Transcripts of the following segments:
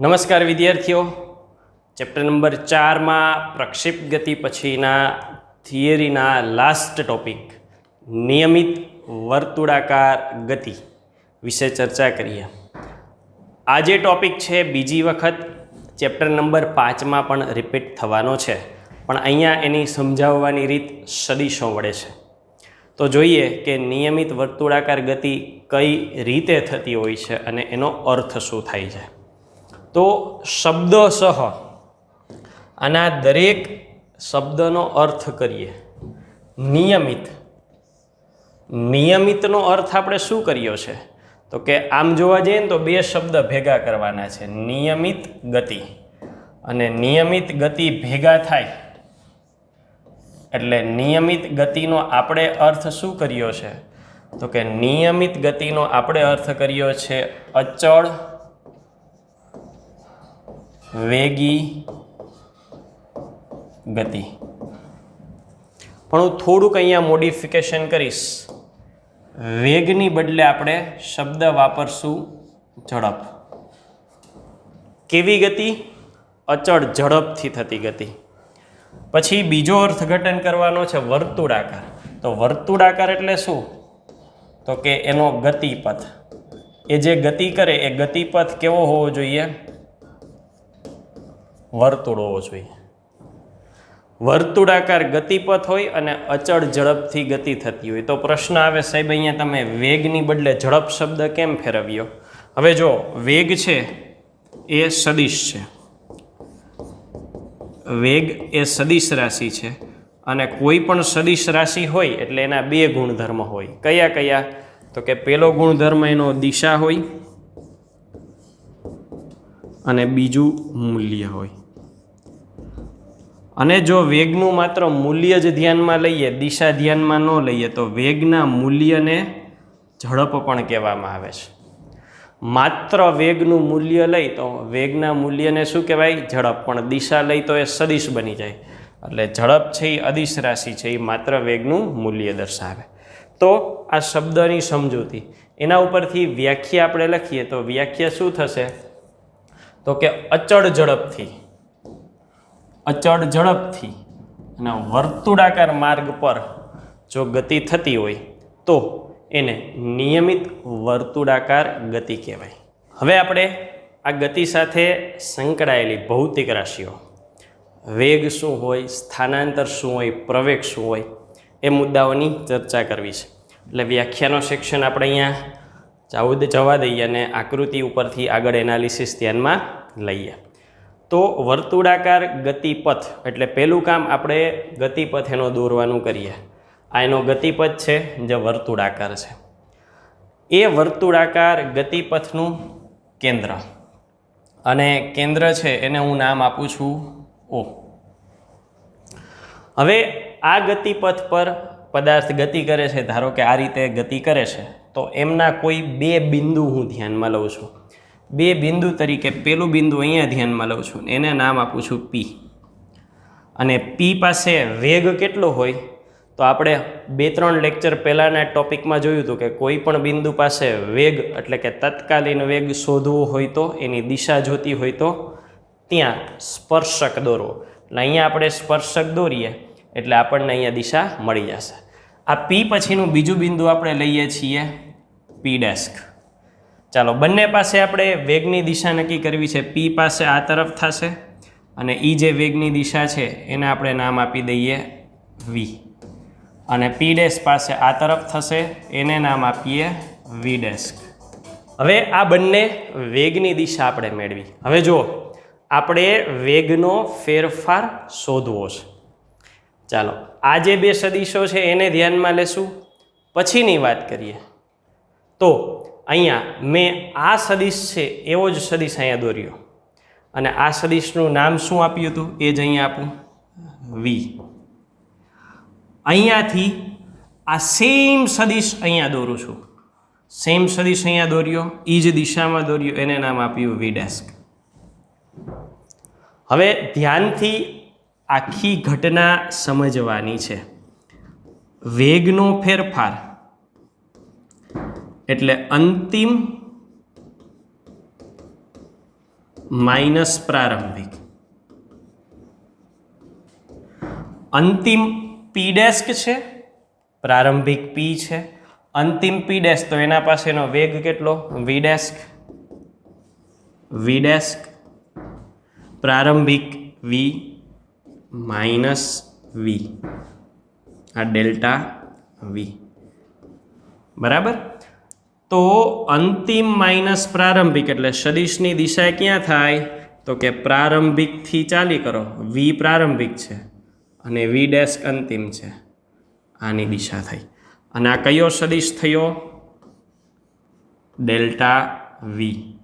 નમસ્કાર વિદ્યાર્થીઓ. Chapter number ચારમાં પ્રક્ષેપ ગતિ પછીના થિયરીના લાસ્ટ ટોપિક નિયમિત વર્તુળાકાર ગતિ વિશે ચર્ચા કરીએ. આજે ટોપિક છે, બીજી વખત ચેપ્ટર નંબર પાંચમાં પણ રિપીટ થવાનો છે. પણ અહીંયા એની સમજાવવાની રીત સદીશો વડે છે. તો જોઈએ કે નિયમિત વર્તુળાકાર ગતિ કઈ રીતે થતી હોય છે અને એનો અર્થ શું થાય છે. તો શબ્દસહ આના દરેક શબ્દનો અર્થ કરીએ. નિયમિત. નિયમિતનો અર્થ આપણે શું કર્યો છે? તો કે આમ જોવા જઈએ ને તો બે શબ્દ ભેગા કરવાના છે. નિયમિત ગતિ. અને નિયમિત ગતિ ભેગા થાય. એટલે નિયમિત ગતિનો આપણે અર્થ શું કર્યો છે? તો કે નિયમિત ગતિનો આપણે અર્થ કર્યો છે અચળ વેગી ગતિ. પણ હું થોડુંક અહીંયા મોડિફિકેશન કરીશ. વેગની બદલે આપણે શબ્દ વાપરશું ઝડપ. કેવી ગતિ? અચળ ઝડપથી થતી ગતિ. પછી બીજો અર્થઘટન કરવાનો છે વર્તુળાકાર. તો વર્તુળાકાર એટલે શું? તો કે એનો ગતિપથ. એ જે ગતિ કરે, એ ગતિપથ કેવો હોવો જોઈએ? વર્તુળ હોવો જોઈએ વર્તુળાકાર ગતિપથ હોય અને અચળ ઝડપથી ગતિ થતી હોય. તો પ્રશ્ન આવે, સાહેબ, અહીંયા તમે વેગની બદલે ઝડપ શબ્દ કેમ ફેરવ્યો? હવે જો, વેગ છે એ સદિશ છે. વેગ એ સદિશ રાશિ છે અને કોઈ પણ સદિશ રાશિ હોય એટલે એના બે ગુણધર્મ હોય. કયા કયા? તો કે પેલો ગુણધર્મ એનો દિશા હોય અને બીજું મૂલ્ય હોય. અને જો વેગનું માત્ર મૂલ્ય જ ધ્યાનમાં લઈએ, દિશા ધ્યાનમાં ન લઈએ, તો વેગના મૂલ્યને ઝડપ પણ કહેવામાં આવે છે. માત્ર વેગનું મૂલ્ય લઈ તો વેગના મૂલ્યને શું કહેવાય? ઝડપ. પણ દિશા લઈ તો એ સદિશ બની જાય. એટલે ઝડપ છે એ અદિશ રાશિ છે, એ માત્ર વેગનું મૂલ્ય દર્શાવે. તો આ શબ્દની સમજૂતી. એના ઉપરથી વ્યાખ્યા આપણે લખીએ તો વ્યાખ્યા શું થશે? તો કે અચળ ઝડપથી. અચળ ઝડપથી અને વર્તુળાકાર માર્ગ પર જો ગતિ થતી હોય, તો એને નિયમિત વર્તુળાકાર ગતિ કહેવાય. હવે આપણે આ ગતિ સાથે સંકળાયેલી ભૌતિક રાશિઓ. વેગ શું હોય, સ્થાનાંતર શું હોય, પ્રવેગ શું હોય, એ મુદ્દાઓની ચર્ચા કરવી છે. એટલે વ્યાખ્યાનો સેક્શન આપણે અહીંયા જાવું જવા દઈએ અને આકૃતિ ઉપરથી આગળ એનાલિસિસ ધ્યાનમાં લઈએ. તો વર્તુળાકાર ગતિપથ, એટલે પહેલું કામ આપણે ગતિપથ એનો દોરવાનું કરીએ. આ એનો ગતિપથ છે, જે વર્તુળાકાર છે. એ વર્તુળાકાર ગતિપથનું કેન્દ્ર. અને કેન્દ્ર છે, એને હું નામ આપું છું ઓ. હવે આ ગતિપથ પર પદાર્થ ગતિ કરે છે, ધારો કે આ રીતે ગતિ કરે છે, તો એમના કોઈ બે બિંદુ હું ધ્યાનમાં લઉં છું. બે બિંદુ તરીકે પેલું બિંદુ અહીંયા ધ્યાનમાં લઉં છું. એને નામ આપું છું પી અને પી પાસે વેગ કેટલો હોય? તો આપણે બે ત્રણ લેક્ચર પહેલાંના ટોપિકમાં જોયું હતું કે કોઈ પણ બિંદુ પાસે વેગ, એટલે કે તત્કાલીન વેગ શોધવો હોય તો, એની દિશા જોતી હોય તો, ત્યાં સ્પર્શક દોરવો. એટલે અહીંયા આપણે સ્પર્શક દોરીએ, એટલે આપણને અહીંયા દિશા મળી જશે. આ પી પછીનું બીજું બિંદુ આપણે લઈએ છીએ પી ડેસ્ક ચાલો, બંને પાસે આપણે વેગની દિશા નક્કી કરવી છે. પી પાસે આ તરફ થશે અને એ જે વેગની દિશા છે, એને આપણે નામ આપી દઈએ વી. અને પી ડેશ પાસે આ તરફ થશે, એને નામ આપીએ વી ડેસ્ક હવે આ બંને વેગની દિશા આપણે મેળવી. હવે જુઓ, આપણે વેગનો ફેરફાર શોધવો છે. ચાલો, આ જે બે સદીશો છે, એને ધ્યાનમાં લેશું. પછીની વાત કરીએ. તો અહીંયા મેં આ સદીશ છે, એવો જ સદીશ અહીંયા દોર્યો. અને આ સદીશનું નામ શું આપ્યું હતું? એ જ અહીંયા આપું. વી અહીંયાથી આ સેમ સદીશ અહીંયા દોરું છું. સેમ સદીશ અહીંયા દોર્યો એ જ દિશામાં દોર્યો, એને નામ આપ્યું વી ડેસ્ક હવે ધ્યાનથી આખી ઘટના સમજવાની છે. વેગનો ફેરફાર. એટલે અંતિમ માઇનસ પ્રારંભિક. અંતિમ પી ડેસ્ક છે, પ્રારંભિક પી છે. અંતિમ પી ડેસ્ક તો એના પાસેનો વેગ કેટલો? વી ડેસ્ક વી ડેસ્ક પ્રારંભિક વી માઇનસ વી આ ડેલ્ટા વી બરાબર? તો અંતિમ માઇનસ પ્રારંભિક એટલે સદિશની દિશા ક્યાં થાય? તો કે પ્રારંભિકથી ચાલી કરો. વી પ્રારંભિક છે અને વી ડેસ્ક અંતિમ છે. આની દિશા થઈ. અને આ કયો સદિશ થયો? ડેલ્ટા વી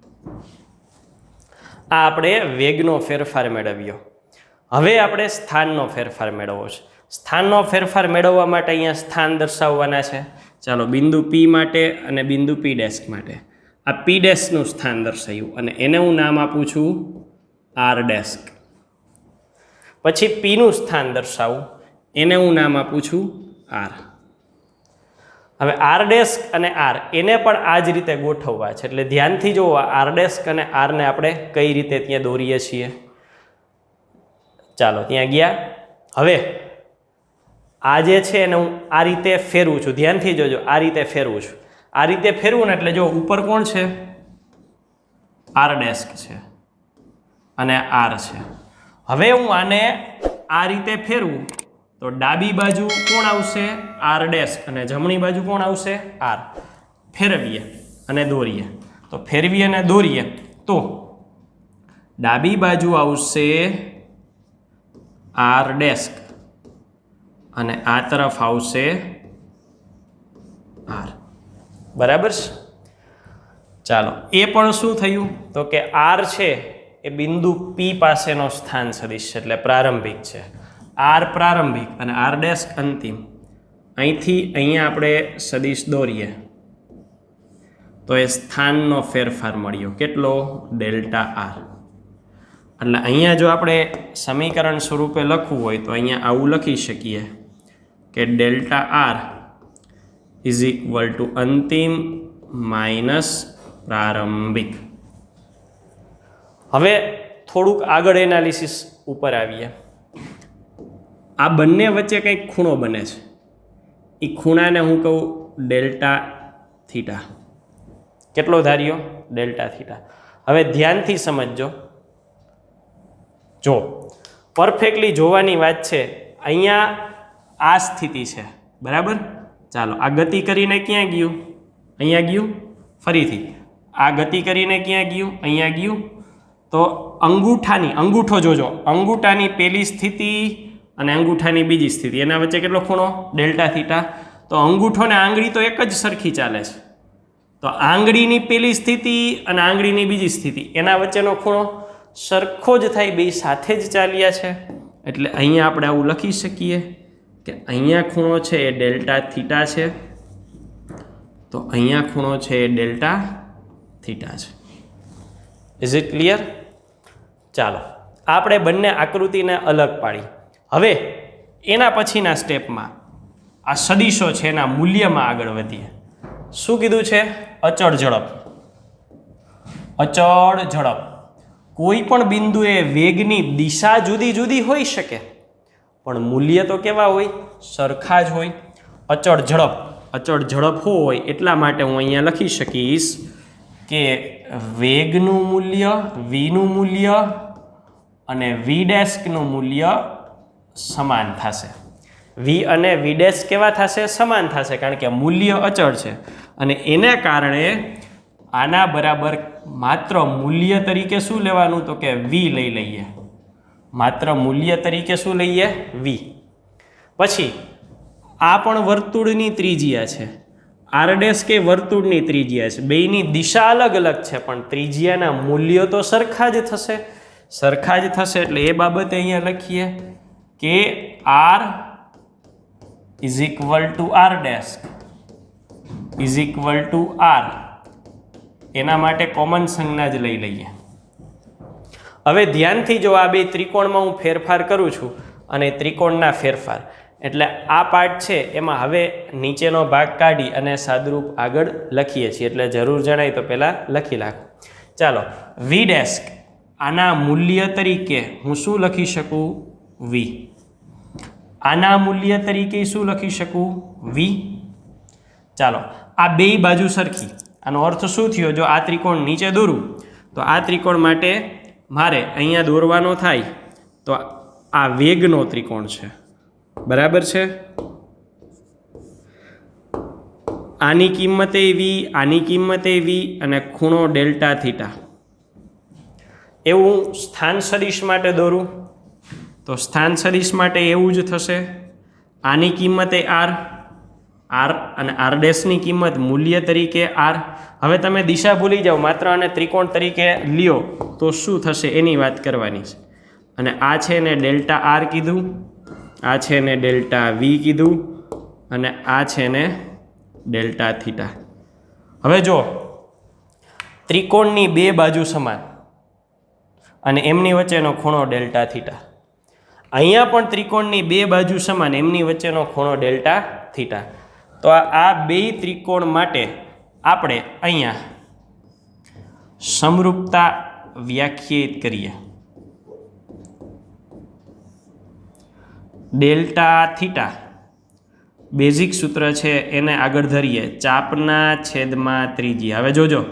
આ આપણે વેગનો ફેરફાર મેળવ્યો. હવે આપણે સ્થાનનો ફેરફાર મેળવવો છે. સ્થાનનો ફેરફાર મેળવવા માટે અહીંયા સ્થાન દર્શાવવાના છે. ચાલો બિંદુ પી માટે અને બિંદુ પી ડેસ્ક માટે. આ પી ડેસ્કનું સ્થાન દર્શાવ્યું અને એને હું નામ આપું છું આર ડેસ્ક પછી પીનું સ્થાન દર્શાવું. એને હું નામ આપું છું આર હવે આર ડેસ્ક અને આર એને પણ આ જ રીતે ગોઠવવા છે. એટલે ધ્યાનથી જોવો આર ડેસ્ક અને આરને આપણે કઈ રીતે ત્યાં દોરીએ છીએ. ચાલો, ત્યાં ગયા. હવે આ જે છે એને હું આ રીતે ફેરવું છું. ધ્યાનથી જોજો, આ રીતે ફેરવું છું. આ રીતે ફેરવું ને એટલે જો ઉપર કોણ છે? આર ડેસ્ક છે અને આર છે. હવે હું આને આ રીતે ફેરવું તો ડાબી બાજુ કોણ આવશે? આર ડેસ્ક અને જમણી બાજુ કોણ આવશે? આર ફેરવીએ અને દોરીએ. તો ફેરવીએ અને દોરીએ તો ડાબી બાજુ આવશે આર ડેસ્ક અને આ તરફ આવશે આર. બરાબર છે? ચાલો, એ પણ શું થયું? તો કે આર છે એ બિંદુ પી પાસેનો સ્થાન સદિશ છે, એટલે પ્રારંભિક છે. આર પ્રારંભિક અને આર ડેસ્ક અંતિમ. અહીંથી અહીંયા આપણે સદિશ દોરીએ. તો એ સ્થાનનો ફેરફાર મળ્યો. કેટલો? Delta R. એટલે અહીંયા જો આપણે સમીકરણ સ્વરૂપે લખવું હોય તો અહીંયા આવું લખી શકીએ. કે delta R is equal to અંતિમ માઇનસ પ્રારંભિક. હવે થોડુંક આગળ એનાલિસિસ ઉપર આવીએ. આ બંને વચ્ચે કંઈક ખૂણો બને છે. એ ખૂણાને હું કહું ડેલ્ટા થીટા. કેટલો ધાર્યો? Delta theta. હવે ધ્યાનથી સમજજો. જો પરફેક્ટલી જોવાની વાત છે. અહીંયા આ સ્થિતિ છે. બરાબર? ચાલો, આ ગતિ કરીને ક્યાં ગયું? અહીંયા ગયું? ફરીથી. આ ગતિ કરીને ક્યાં ગયું? અહીંયા ગયું? તો અંગૂઠાની, અંગૂઠો જોજો. અંગૂઠાની પહેલી સ્થિતિ અને અંગૂઠાની બીજી સ્થિતિ. એના વચ્ચે કેટલો ખૂણો? Delta theta. તો અંગૂઠો ને આંગળી તો એક જ સરખી ચાલે છે. તો આંગળીની પહેલી સ્થિતિ અને આંગળીની બીજી સ્થિતિ. એના વચ્ચેનો ખૂણો સરખો જ થાય, બે સાથે જ ચાલ્યા છે. એટલે અહીંયા આપણે આવું લખી શકીએ. કે અહીંયા ખૂણો છે એ ડેલ્ટા થીટા છે, તો અહીંયા ખૂણો છે એ ડેલ્ટા થીટા છે. ઇઝ ઇટ ક્લિયર ચાલો, આપણે બંને આકૃતિને અલગ પાડી. હવે, એના પછીના સ્ટેપમાં આ સદીશો છે એના મૂલ્યમાં આગળ વધીએ. શું કીધું છે? અચળ ઝડપ. અચળ ઝડપ. કોઈ પણ બિંદુએ વેગની દિશા જુદી જુદી હોઈ શકે. પણ મૂલ્ય તો કેવા હોય? સરખા જ હોય. અચળ ઝડપ. અચળ ઝડપ હોય? એટલા માટે હું અહીંયા લખી શકીશ કે વેગનું મૂલ્ય, વીનું મૂલ્ય અને વી ડેસ્કનું મૂલ્ય સમાન થશે. વી અને વી ડેસ્ક કેવા થશે? સમાન થશે, કારણ કે મૂલ્ય અચળ છે. અને એને કારણે આના બરાબર માત્ર મૂલ્ય તરીકે શું લેવાનું? તો કે વી લઈ લઈએ. માત્ર મૂલ્ય તરીકે શું લઈએ? વી પછી, આ પણ વર્તુળની ત્રિજ્યા છે. આરડેસ કે વર્તુળની ત્રિજ્યા છે? બેયની દિશા અલગ અલગ છે, પણ ત્રિજ્યાના મૂલ્યો તો સરખા જ થશે. સરખા જ થશે એટલે એ બાબતે અહીંયા લખીએ કે R is equal to R dash is equal to R એના માટે કોમન સંજ્ઞા જ લઈ લઈએ. હવે ધ્યાનથી જો આ બે ત્રિકોણમાં હું ફેરફાર કરું છું અને ત્રિકોણના ફેરફાર, એટલે આ પાર્ટ છે એમાં હવે નીચેનો ભાગ કાઢી અને સાદરૂપ આગળ લખીએ છીએ. એટલે જરૂર જણાય તો પહેલાં લખી નાખો. ચાલો વી ડેસ્ક આના મૂલ્ય તરીકે હું શું લખી શકું? વી આના મૂલ્ય તરીકે શું લખી શકું? વી ચાલો, આ બે બાજુ સરખી. આનો અર્થ શું થયો? જો આ ત્રિકોણ નીચે દોરું, તો આ ત્રિકોણ માટે મારે અહીંયા દોરવાનો થાય તો આ વેગનો ત્રિકોણ છે. બરાબર છે? આની કિંમત એવી, આની કિંમત એવી અને ખૂણો ડેલ્ટા થીટા. એવું સ્થાન સદિશ માટે દોરું? તો સ્થાન સદિશ માટે એવું જ થશે. આની કિંમતે આર. આર અને આર ડેશની કિંમત મૂલ્ય તરીકે આર. હવે તમે દિશા ભૂલી જાઓ, માત્ર અને ત્રિકોણ તરીકે લ્યો, તો શું થશે એની વાત કરવાની છે. અને આ છે ને ડેલ્ટા આર કીધું, આ છે ને ડેલ્ટા વી કીધું, અને આ છે ને ડેલ્ટા થીટા. હવે જો, ત્રિકોણની બે બાજુ સમાન, અને એમની વચ્ચેનો ખૂણો ડેલ્ટા થીટા. અહીંયા પણ ત્રિકોણની બે બાજુ સમાન, એમની વચ્ચેનો ખૂણો ડેલ્ટા થીટા. તો આ બે ત્રિકોણ માટે આપણે અહીંયા સમરૂપતા વ્યાખ્યાયિત કરીએ. ડેલ્ટા થીટા બેઝિક સૂત્ર છે, એને આગળ ધરીએ. ચાપના છેદમાં ત્રિજ્યા. હવે જોજો.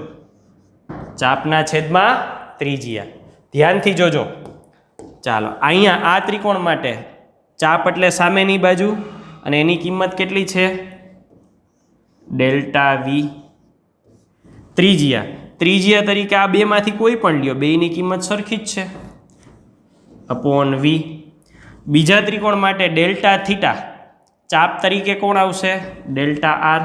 ચાપના છેદમાં ત્રિજ્યા. ધ્યાનથી જોજો. ચાલો, અહીંયા આ ત્રિકોણ માટે ચાપ એટલે સામેની બાજુ અને એની કિંમત કેટલી છે? Delta V. ત્રિજ્યા. ત્રિજ્યા તરીકે આ બેમાંથી કોઈ પણ લ્યો, બેની કિંમત સરખી જ છે. Upon V. બીજા ત્રિકોણ માટે ડેલ્ટા થીટા. ચાપ તરીકે કોણ આવશે? Delta R.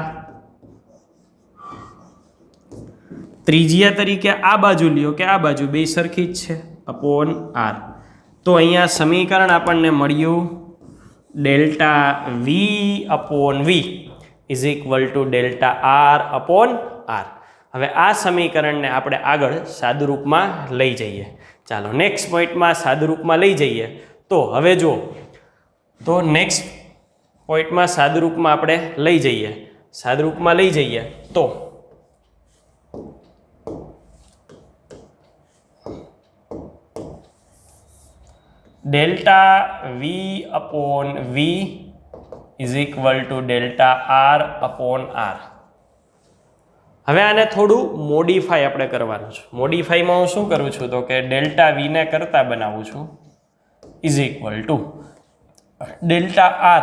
ત્રિજ્યા તરીકે આ બાજુ લ્યો, કે આ બાજુ બે સરખી જ છે. Upon R. તો અહીંયા સમીકરણ આપણને મળ્યું delta V upon V. Is equal to delta R upon R હવે આ સમીકરણને આપણે આગળ સાદુરૂપમાં લઈ જઈએ. ચાલો નેક્સ્ટ પોઈન્ટમાં સાદુરૂપમાં લઈ જઈએ. તો હવે જો તો નેક્સ્ટ પોઈન્ટમાં સાદુરૂપમાં આપણે લઈ જઈએ. સાદુરૂપમાં લઈ જઈએ. તો delta V upon V is equal to delta R upon R હવે આને થોડું મોડિફાઈ આપણે કરવાનું છે. મોડિફાઈમાં હું શું કરું છું? તો કે ડેલ્ટા વીને કરતાં બનાવું છું. Is equal to delta R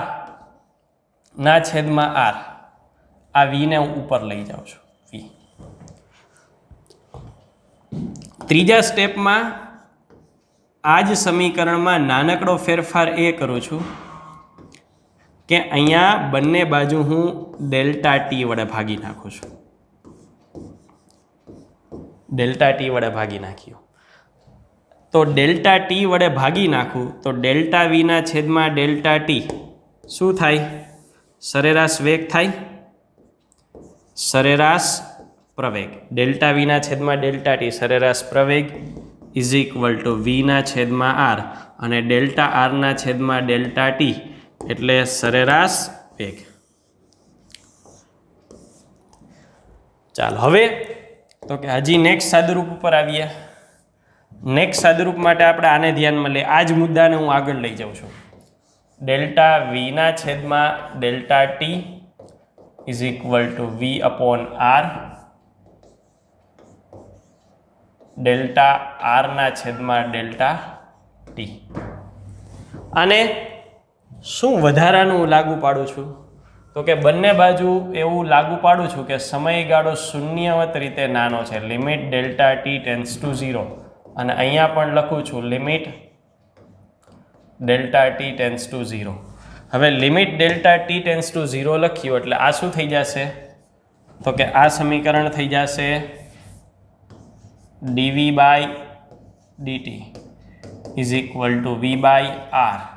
ના છેદમાં આર આ વીને હું ઉપર લઈ જાઉં છું. વી ત્રીજા સ્ટેપમાં આ જ સમીકરણમાં નાનકડો ફેરફાર એ કરું છું. કે અહીંયા બંને બાજુ હું ડેલ્ટા ટી વડે ભાગી નાખું છું. ડેલ્ટા ટી વડે ભાગી નાખ્યું. તો ડેલ્ટા ટી વડે ભાગી નાખું, તો ડેલ્ટા વીના છેદમાં ડેલ્ટા ટી શું થાય? સરેરાશ વેગ થાય? સરેરાશ પ્રવેગ. ડેલ્ટા વીના છેદમાં ડેલ્ટા ટી સરેરાશ પ્રવેગ ઇઝ ઇક્વલ ટુ વીના છેદમાં આર અને ડેલ્ટા આરના છેદમાં ડેલ્ટા ટી એટલે સરેરાશ વેગ. ચાલો, હવે તો કે હજી નેક્સ્ટ સાદુરૂપ ઉપર આવીએ. નેક્સ્ટ સાદુરૂપ માટે આપણે આને ધ્યાનમાં લઈએ. આ જ મુદ્દાને હું આગળ લઈ જાઉં છું. ડેલ્ટા વીના છેદમાં delta T is equal to V upon R delta આરના છેદમાં ડેલ્ટા ટી અને શું વધારાનું લાગુ પાડું છું? તો કે બંને બાજુ એવું લાગુ પાડું છું કે સમયગાળો શૂન્યવત રીતે નાનો છે. Limit delta T tends to zero. અને અહીંયા પણ લખું છું limit delta T tends to zero. હવે limit delta T tends to zero લખ્યું એટલે આ શું થઈ જશે? તો કે આ સમીકરણ થઈ જશે D V by D T is equal to V by R.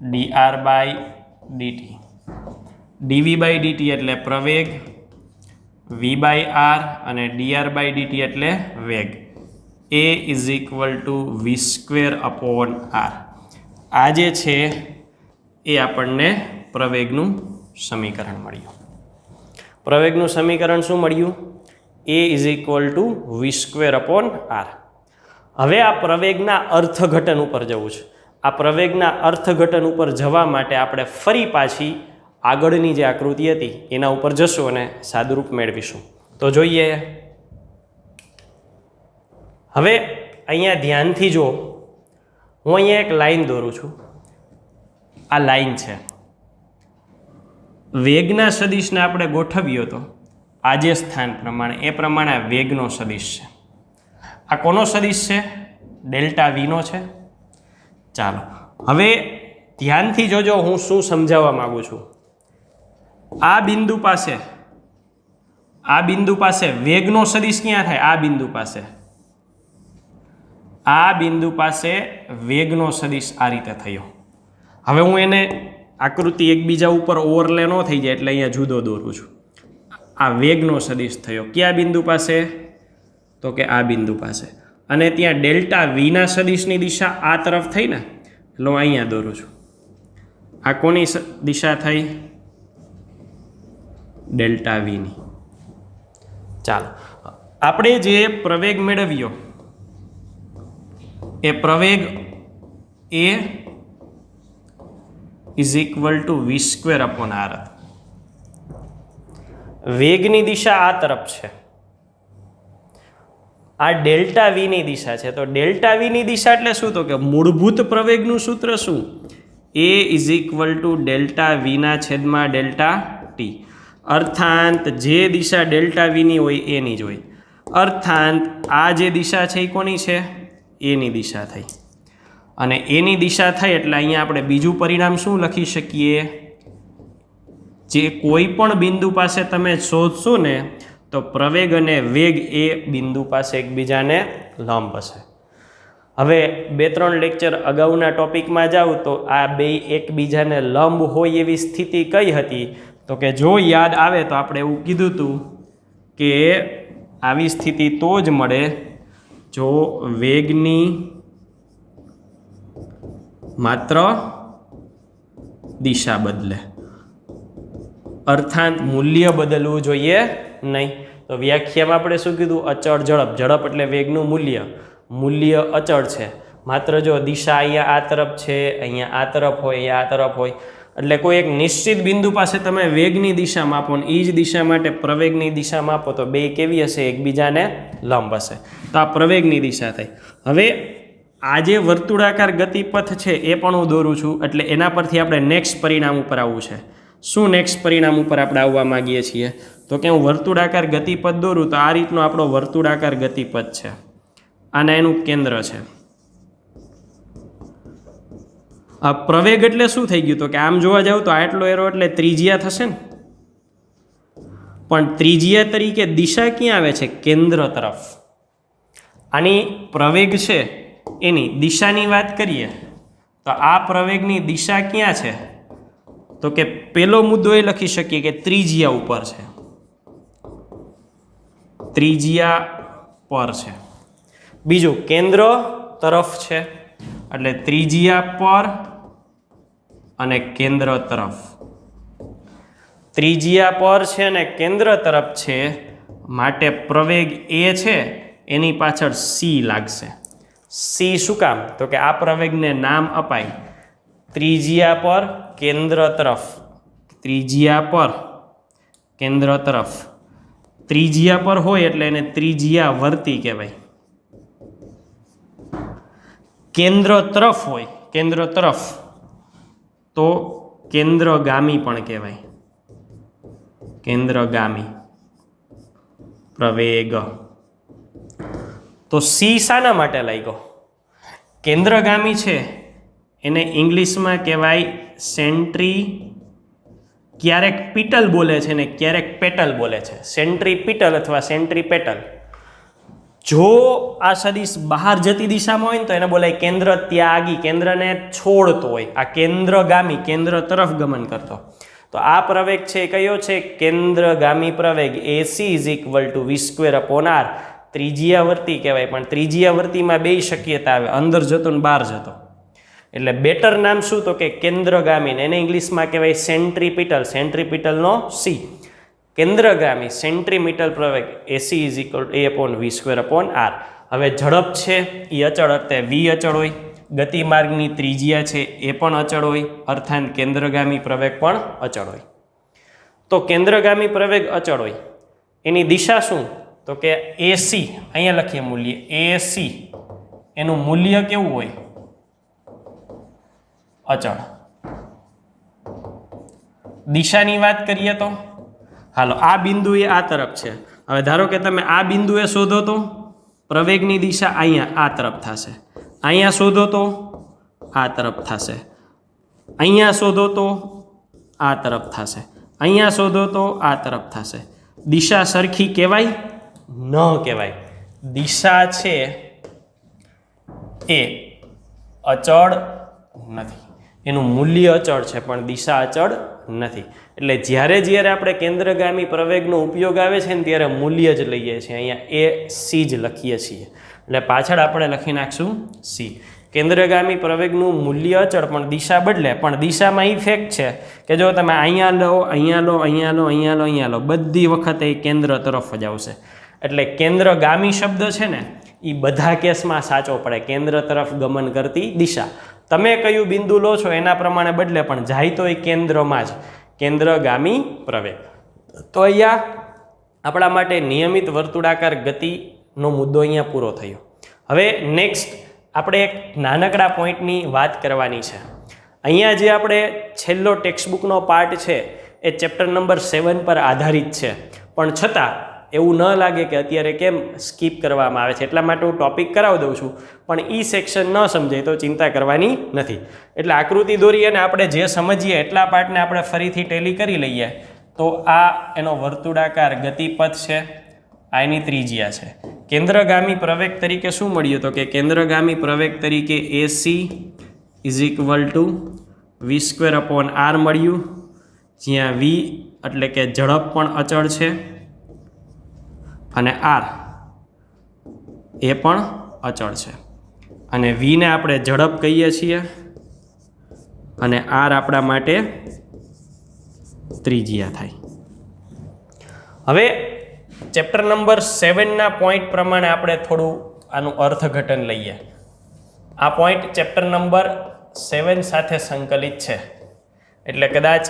D R by D T D V by D T એટલે પ્રવેગ વી બાય આર અને D R by D T એટલે વેગ. A is equal to V square upon R આ જે છે, એ આપણને પ્રવેગનું સમીકરણ મળ્યું. પ્રવેગનું સમીકરણ શું મળ્યું? A is equal to V square upon R હવે આ પ્રવેગના અર્થઘટન ઉપર જવું છે. આ પ્રવેગના અર્થઘટન ઉપર જવા માટે આપણે ફરી પાછી આગળની જે આકૃતિ હતી, એના ઉપર જશું અને સાદુરૂપ મેળવીશું. તો જોઈએ. હવે અહીંયા ધ્યાનથી જો હું અહીંયા એક લાઈન દોરું છું. આ લાઈન છે. વેગના સદિશને આપણે ગોઠવ્યો તો આજે સ્થાન પ્રમાણે, એ પ્રમાણે વેગનો સદિશ છે. આ કોનો સદિશ છે? ડેલ્ટા વીનો છે. ચાલો. હવે ધ્યાનથી જોજો હું શું સમજાવવા માગું છું. આ બિંદુ પાસે, આ બિંદુ પાસે વેગનો સદિશ ક્યાં થાય? આ બિંદુ પાસે. આ બિંદુ પાસે વેગનો સદિશ આ રીતે થયો. હવે હું એને આકૃતિ એકબીજા ઉપર ઓવરલે ન થઈ જાય એટલે અહીંયા જુદો દોરું છું. આ વેગનો સદિશ થયો. કયા બિંદુ પાસે? તો કે આ બિંદુ પાસે. અને ત્યાં ડેલ્ટા વીના સદિશની દિશા આ તરફ થઈ ને? એટલે હું અહીંયા દોરું છું. આ કોની દિશા થઈ? ડેલ્ટા વીની ચાલો. આપણે જે પ્રવેગ મેળવ્યો, એ પ્રવેગ A is equal to V square upon R વેગની દિશા આ તરફ છે. આ ડેલ્ટા વીની દિશા છે. તો ડેલ્ટા વીની દિશા એટલે શું? તો કે મૂળભૂત પ્રવેગનું સૂત્ર શું? A is equal to delta વીના છેદમાં ડેલ્ટા ટી અર્થાંત જે દિશા ડેલ્ટા વીની હોય એની જ હોય. અર્થાંત આ જે દિશા છે એ કોની છે? એની દિશા થઈ. અને એની દિશા થઈ એટલે અહીંયા આપણે બીજું પરિણામ શું લખી શકીએ? જે કોઈ પણ બિંદુ પાસે તમે શોધશો ને તો પ્રવેગ અને વેગ એ બિંદુ પાસે એકબીજાને લંબ હશે. હવે બે ત્રણ લેક્ચર અગાઉના ટોપિકમાં જાઉં તો આ બે એકબીજાને લંબ હોય એવી સ્થિતિ કઈ હતી? તો કે જો યાદ આવે તો આપણે એવું કીધું હતું કે આવી સ્થિતિ તો જ મળે જો વેગની માત્ર દિશા બદલે. અર્થાંત મૂલ્ય બદલવું જોઈએ નહીં. તો વ્યાખ્યામાં આપણે શું કીધું? અચળ ઝડપ. ઝડપ એટલે વેગનું મૂલ્ય. મૂલ્ય અચળ છે. માત્ર જો દિશા અહીંયા આ તરફ છે, અહીંયા આ તરફ હોય, અહીંયા આ તરફ હોય. એટલે કોઈ એક નિશ્ચિત બિંદુ પાસે તમે વેગની દિશા માપો ને એ જ દિશા માટે પ્રવેગની દિશા માપો, તો બે કેવી હશે? એકબીજાને લંબ હશે. તો આ પ્રવેગની દિશા થઈ. હવે આ જે વર્તુળાકાર ગતિપથ છે, એ પણ હું દોરું છું. એટલે એના પરથી આપણે નેક્સ્ટ પરિણામ ઉપર આવવું છે. શું નેક્સ્ટ પરિણામ ઉપર આપણે આવવા માંગીએ છીએ? તો કે હું વર્તુળાકાર ગતિપથ દોરું તો આ રીતનો આપણો વર્તુળાકાર ગતિપથ છે. આના એનું કેન્દ્ર છે. આ પ્રવેગ એટલે શું થઈ ગયું? તો કે આમ જોવા જાવ તો આટલો એરો એટલે ત્રિજ્યા થશે ને? પણ ત્રિજ્યા તરીકે દિશા ક્યાં આવે છે? કેન્દ્ર તરફ. આની પ્રવેગ છે એની દિશાની વાત કરીએ તો આ પ્રવેગની દિશા ક્યાં છે? તો કે પેલો મુદ્દો એ લખી શકીએ કે ત્રિજ્યા ઉપર છે. ત્રિજ્યા પર છે. બીજું કેન્દ્ર તરફ છે, એટલે ત્રિજ્યા પર અને કેન્દ્ર તરફ. ત્રિજ્યા પર છે અને કેન્દ્ર તરફ છે, માટે પ્રવેગ એ છે, એની પાછળ સી લાગશે. સી શું કામ? તો કે આ પ્રવેગને નામ અપાય. ત્રિજ્યા પર કેન્દ્ર તરફ. ત્રિજ્યા પર કેન્દ્ર તરફ. ત્રિજ્યા પર હોય એટલે એને ત્રિજ્યા વર્તી કહેવાય. કેન્દ્ર તરફ હોય, કેન્દ્ર તરફ, તો કેન્દ્રગામી પણ કહેવાય. કેન્દ્રગામી. પ્રવેગ. તો સી શાના માટે લાગ્યો. કેન્દ્રગામી છે એને ઇંગ્લિશમાં કહેવાય સેન્ટ્રી, ક્યારેક પીટલ બોલે છે ને ક્યારેક પેટલ બોલે છે. સેન્ટ્રી પીટલ અથવા સેન્ટ્રી પેટલ. જો આ સદીશ બહાર જતી દિશામાં હોય ને તો એને બોલાય કેન્દ્ર ત્યાગી, કેન્દ્રને છોડતો હોય. આ કેન્દ્રગામી, કેન્દ્ર તરફ ગમન કરતો. તો આ પ્રવેગ છે કયો છે? કેન્દ્રગામી પ્રવેગ. AC is equal to V square upon R ત્રિજ્યાવર્તી કહેવાય, પણ ત્રિજ્યાવર્તીમાં બે શક્યતા આવે. અંદર જતો ને બહાર જતો. એટલે બેટર નામ શું? તો કે કેન્દ્રગામી ને એને ઇંગ્લિશમાં કહેવાય સેન્ટ્રીપિટલ સેન્ટ્રીપિટલનો સી કેન્દ્રગામી સેન્ટ્રીમીટલ પ્રવેગ AC is equal A upon V square upon R હવે ઝડપ છે એ અચળ અર્થે વી અચળ હોય. ગતિમાર્ગની ત્રિજ્યા છે, એ પણ અચળ હોય. અર્થાત કેન્દ્રગામી પ્રવેગ પણ અચળ હોય. તો કેન્દ્રગામી પ્રવેગ અચળ હોય. એની દિશા શું? તો કે એસી અહીંયા લખીએ મૂલ્ય એસી એનું મૂલ્ય કેવું હોય? અચળ. દિશાની વાત કરીએ તો? હાલો, આ બિંદુ એ આ તરફ છે. હવે ધારો કે તમે આ બિંદુએ શોધો તો પ્રવેગની દિશા અહીંયા આ તરફ થશે. અહીંયા શોધો તો આ તરફ થશે. અહીંયા શોધો તો આ તરફ થશે. અહીંયા શોધો તો આ તરફ થશે. દિશા સરખી કહેવાય? ન કહેવાય. દિશા છે એ અચળ નથી. એનું મૂલ્ય અચળ છે, પણ દિશા અચળ નથી. એટલે જ્યારે જ્યારે આપણે કેન્દ્રગામી પ્રવેગનો ઉપયોગ આવે છે ને ત્યારે મૂલ્ય જ લઈએ છીએ. અહીંયા એ સી જ લખીએ છીએ. એટલે પાછળ આપણે લખી નાખશું સી કેન્દ્રગામી પ્રવેગનું મૂલ્ય અચળ, પણ દિશા બદલે, પણ દિશામાં ઇફેક્ટ છે. કે જો તમે અહીંયા લો અહીંયા લો અહીંયા લો અહીંયા લો અહીંયા લો, બધી વખતે એ કેન્દ્ર તરફ જ આવશે. એટલે કેન્દ્રગામી શબ્દ છે ને એ બધા કેસમાં સાચો પડે. કેન્દ્ર તરફ ગમન કરતી દિશા. તમે કયું બિંદુ લો છો એના પ્રમાણે બદલે, પણ જાય તો એ કેન્દ્રમાં જ. કેન્દ્રગામી પ્રવેગ. તો અહીંયા આપણા માટે નિયમિત વર્તુળાકાર ગતિનો મુદ્દો અહીંયા પૂરો થયો. હવે નેક્સ્ટ આપણે એક નાનકડા પોઈન્ટની વાત કરવાની છે. અહીંયા જે આપણે છેલ્લો ટેક્સ્ટબુકનો પાર્ટ છે, એ ચેપ્ટર નંબર સેવન પર આધારિત છે. પણ છતાં એવું ન લાગે કે અત્યારે કેમ સ્કીપ કરવામાં આવે છે. એટલા માટે હું ટોપિક કરાવી દઉં છું. પણ ઈ સેક્શન ન સમજાય તો ચિંતા કરવાની નથી. એટલે આકૃતિ દોરી અને આપણે જે સમજીએ એટલા પાર્ટને આપણે ફરીથી ટેલી કરી લઈએ. તો આ એનો વર્તુળાકાર ગતિપથ છે. આ એની ત્રિજ્યા છે. કેન્દ્રગામી પ્રવેગ તરીકે શું મળ્યું તો કે કેન્દ્રગામી પ્રવેગ તરીકે AC is equal to V square upon R મળ્યું. જ્યાં વી એટલે કે ઝડપ પણ અચળ છે. અને આર એ પણ અચળ છે. અને વીને આપણે ઝડપ કહીએ છીએ અને આર આપણા માટે ત્રિજ્યા થાય. હવે ચેપ્ટર નંબર સેવનના પોઈન્ટ પ્રમાણે આપણે થોડું આનું અર્થઘટન લઈએ. આ પોઈન્ટ ચેપ્ટર નંબર સેવન સાથે સંકલિત છે. એટલે કદાચ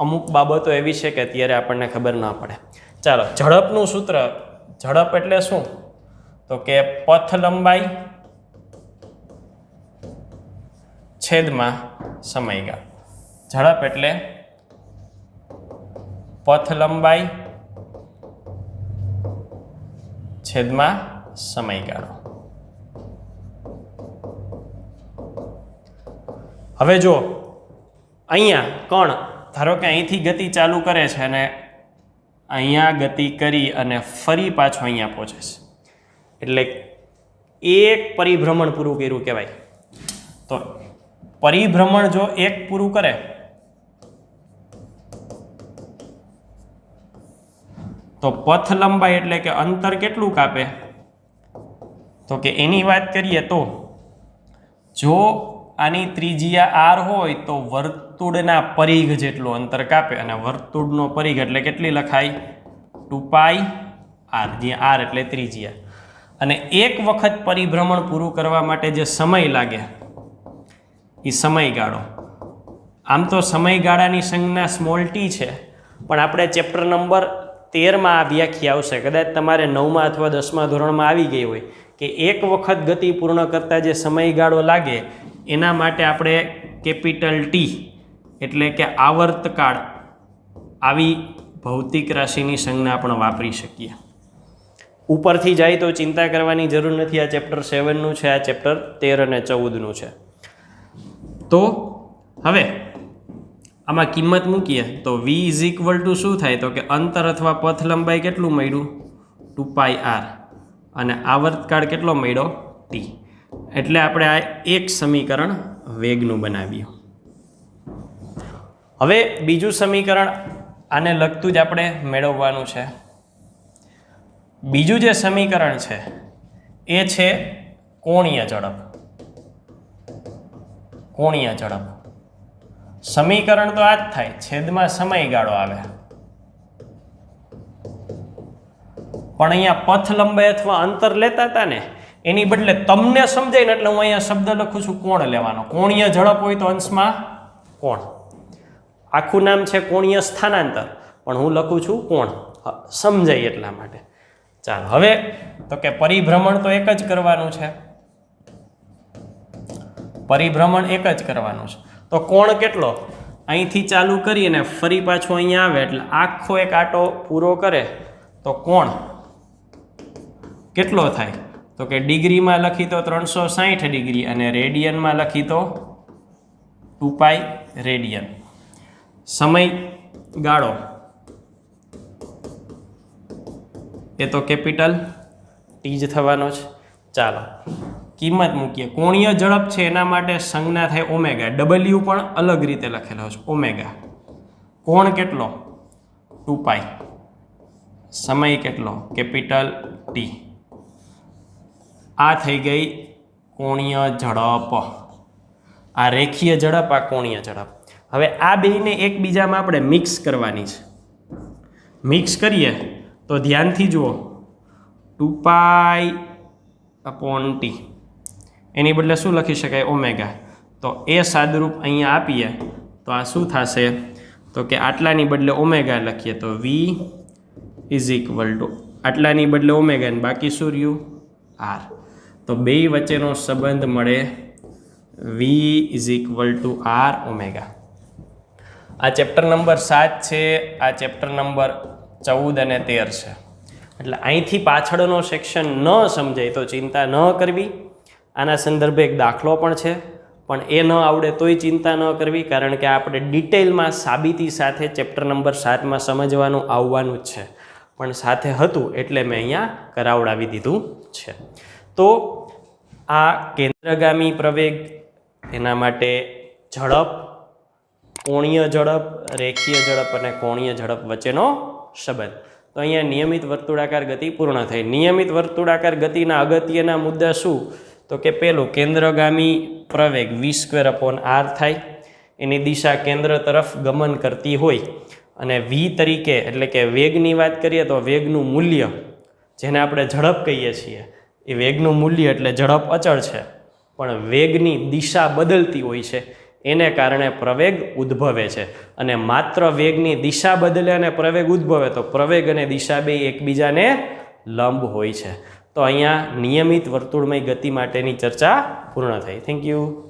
અમુક બાબતો એવી છે કે અત્યારે આપણને ખબર ના પડે. ચાલો, ઝડપનું સૂત્ર ઝડપ એટલે શું? તો કે પથ લંબાઈ છેદમાં સમયગાળો. ઝડપ એટલે પથ લંબાઈ છેદમાં સમયગાળો. હવે જો અહીંયા કણ ધારો કે અહીંથી ગતિ ચાલુ કરે છે અને અહીંયા ગતિ કરી અને ફરી પાછો અહીંયા પહોંચે છે એટલે એક પરિભ્રમણ પૂરું કર્યું કહેવાય. તો પરિભ્રમણ જો એક પૂરું કરે, તો પથ લંબાઈ એટલે કે અંતર કેટલું કાપે? તો કે એની વાત કરીએ તો જો આની ત્રિજ્યા આર હોય તો વર્તુળના પરિઘ જેટલું અંતર કાપે અને વર્તુળનો પરિઘ એટલે કેટલી લખાય? ટુ પાઈ આર, જે આર એટલે ત્રિજ્યા. અને એક વખત પરિભ્રમણ પૂરું કરવા માટે જે સમય લાગે એ સમયગાળો. આમ તો સમયગાળાની સંજ્ઞા સ્મોલ ટી છે, પણ આપણે ચેપ્ટર નંબર તેરમાં આ વ્યાખ્યા આવશે. કદાચ તમારે નવમાં અથવા દસમા ધોરણમાં આવી ગઈ હોય કે એક વખત ગતિ પૂર્ણ કરતાં જે સમયગાળો લાગે એના માટે આપણે કેપિટલ ટી એટલે કે આવર્તકાળ આવી ભૌતિક રાશિની સંજ્ઞા પણ વાપરી શકીએ. ઉપરથી જાય તો ચિંતા કરવાની જરૂર નથી. આ ચેપ્ટર સેવનનું છે, આ ચેપ્ટર તેર અને ચૌદનું છે. તો હવે આમાં કિંમત મૂકીએ. તો વી ઇઝ ઇક્વલ ટુ શું થાય? તો કે અંતર અથવા પથ લંબાઈ કેટલું મળ્યું? ટુ પાઈ આર અને આવર્તકાળ કેટલો મળ્યો? ટી એટલે આપણે આ એક સમીકરણ વેગનું બનાવ્યું હવે બીજું સમીકરણ આને લગતું જ આપણે મેળવવાનું છે. બીજું જે સમીકરણ છે, એ છે કોણીય ઝડપ. કોણીય ઝડપ. સમીકરણ તો આ જ થાય, છેદમાં સમયગાળો આવે. પણ અહીંયા પથ લંબાઈ અથવા અંતર લેતા હતા ને એની બદલે તમને સમજાય ને એટલે હું અહીંયા શબ્દ લખું છું, કોણ લેવાનો? કોણીય ઝડપ હોય તો અંશમાં કોણ? આખું નામ છે કોણીય સ્થાનાંતર. પણ હું લખું છું કોણ? સમજાય એટલા માટે. ચાલો, હવે તો કે પરિભ્રમણ તો એક જ કરવાનું છે. પરિભ્રમણ એક જ કરવાનું છે. તો કોણ કેટલો? અહીંથી ચાલુ કરીને ફરી પાછું અહીંયા આવે એટલે આખો એક આટો પૂરો કરે તો કોણ? કેટલો થાય? તો કે ડિગ્રીમાં લખી તો ત્રણસો સાહીઠ ડિગ્રી અને રેડિયનમાં લખી તો ટુ પાઈ રેડિયન. સમય ગાળો. એ તો કેપિટલ ટી જ થવાનો છે. ચાલો. કિંમત મૂકીએ. કોણીય ઝડપ છે એના માટે સંજ્ઞા થાય ઓમેગા. ડબલ્યુ પણ અલગ રીતે લખેલો છે. ઓમેગા. કોણ કેટલો? Two pi. સમય કેટલો? Capital T. આ થઈ ગઈ કોણીય ઝડપ. આ રેખીય ઝડપ, આ કોણીય ઝડપ. હવે આ બેયને એકબીજામાં આપણે મિક્સ કરવાની છે. મિક્સ કરીએ તો ધ્યાનથી જુઓ. ટુ પાઈ અપોન ટી એની બદલે શું લખી શકાય? ઓમેગા તો એ સાદુરૂપ અહીંયા આપીએ તો આ શું થશે? તો કે આટલાની બદલે ઓમેગા લખીએ તો વી ઇઝ ઇક્વલ ટુ આટલાની બદલે ઓમેગા બાકી શું રહ્યું? આર તો બે વચ્ચેનો સંબંધ મળે V is equal to R omega આ ચેપ્ટર નંબર સાત છે, આ ચેપ્ટર નંબર ચૌદ અને તેર છે. એટલે અહીંથી પાછળનો સેક્શન ન સમજાય તો ચિંતા ન કરવી. આના સંદર્ભે એક દાખલો પણ છે, પણ એ ન આવડે તોય ચિંતા ન કરવી, કારણ કે આપણે ડિટેલમાં સાબિતી સાથે ચેપ્ટર નંબર સાતમાં સમજવાનું, આવવાનું જ છે. પણ સાથે હતું એટલે મેં અહીંયા કરાવડાવી દીધું છે. તો આ કેન્દ્રગામી પ્રવેગ એના માટે ઝડપ, કોણીય ઝડપ, રેખીય ઝડપ અને કોણીય ઝડપ વચ્ચેનો સંબંધ. તો અહીંયા નિયમિત વર્તુળાકાર ગતિ પૂર્ણ થઈ. નિયમિત વર્તુળાકાર ગતિના અગત્યના મુદ્દા શું? તો કે પેલું કેન્દ્રગામી પ્રવેગ વી સ્ક્વેર અપોન આર થાય. એની દિશા કેન્દ્ર તરફ ગમન કરતી હોય. અને વી તરીકે એટલે કે વેગની વાત કરીએ તો વેગનું મૂલ્ય, જેને આપણે ઝડપ કહીએ છીએ એ વેગનું મૂલ્ય એટલે ઝડપ અચળ છે. પણ વેગની દિશા બદલતી હોય છે. એને કારણે પ્રવેગ ઉદ્ભવે છે. અને માત્ર વેગની દિશા બદલે અને પ્રવેગ ઉદ્ભવે તો પ્રવેગ અને દિશા બે એકબીજાને લંબ હોય છે. તો અહીંયા નિયમિત વર્તુળમય ગતિ માટેની ચર્ચા પૂર્ણ થઈ. Thank you